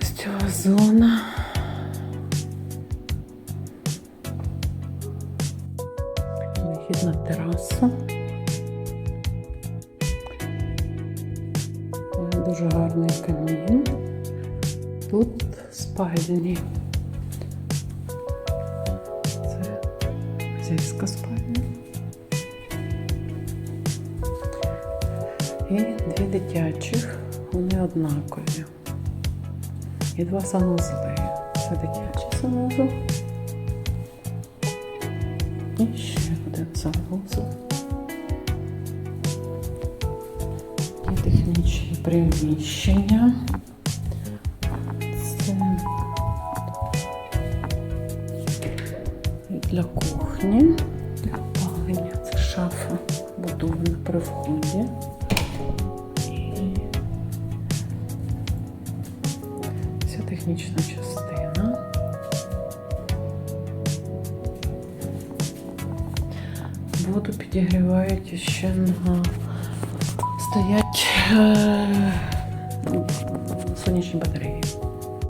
Ось ця зона. Вихід на терасу. Дуже гарний камін. Тут спальні. Це хазяйська спальня. І дві дитячих, вони однакові. І два санузли. Це дитячий санузел. І ще один санузел. Приміщення. Це для кухні, для опалення. Це шафа будована при вході. І Вся технічна частина. Воду підігрівають ще на стоять е, сонячні батареї.